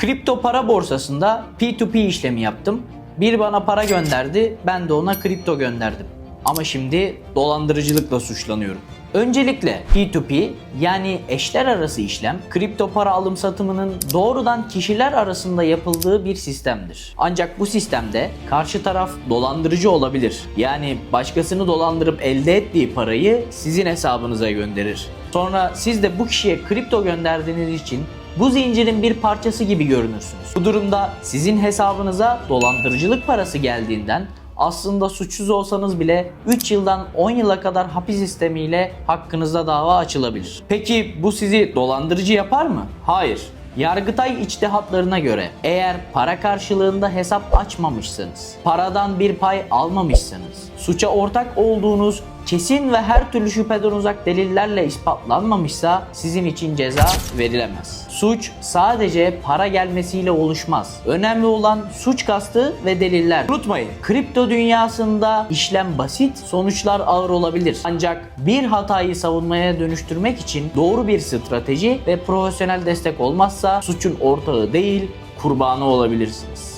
Kripto para borsasında P2P işlemi yaptım. Bir bana para gönderdi, ben de ona kripto gönderdim. Ama şimdi dolandırıcılıkla suçlanıyorum. Öncelikle P2P yani eşler arası işlem kripto para alım satımının doğrudan kişiler arasında yapıldığı bir sistemdir. Ancak bu sistemde karşı taraf dolandırıcı olabilir. Yani başkasını dolandırıp elde ettiği parayı sizin hesabınıza gönderir. Sonra siz de bu kişiye kripto gönderdiğiniz için bu zincirin bir parçası gibi görünürsünüz. Bu durumda sizin hesabınıza dolandırıcılık parası geldiğinden aslında suçsuz olsanız bile 3 yıldan 10 yıla kadar hapis sistemiyle hakkınızda dava açılabilir. Peki bu sizi dolandırıcı yapar mı? Hayır. Yargıtay içtihatlarına göre eğer para karşılığında hesap açmamışsanız, paradan bir pay almamışsanız, suça ortak olduğunuz kesin ve her türlü şüpheden uzak delillerle ispatlanmamışsa sizin için ceza verilemez. Suç sadece para gelmesiyle oluşmaz. Önemli olan suç kastı ve deliller. Unutmayın, kripto dünyasında işlem basit, sonuçlar ağır olabilir. Ancak bir hatayı savunmaya dönüştürmek için doğru bir strateji ve profesyonel destek olmazsa suçun ortağı değil, kurbanı olabilirsiniz.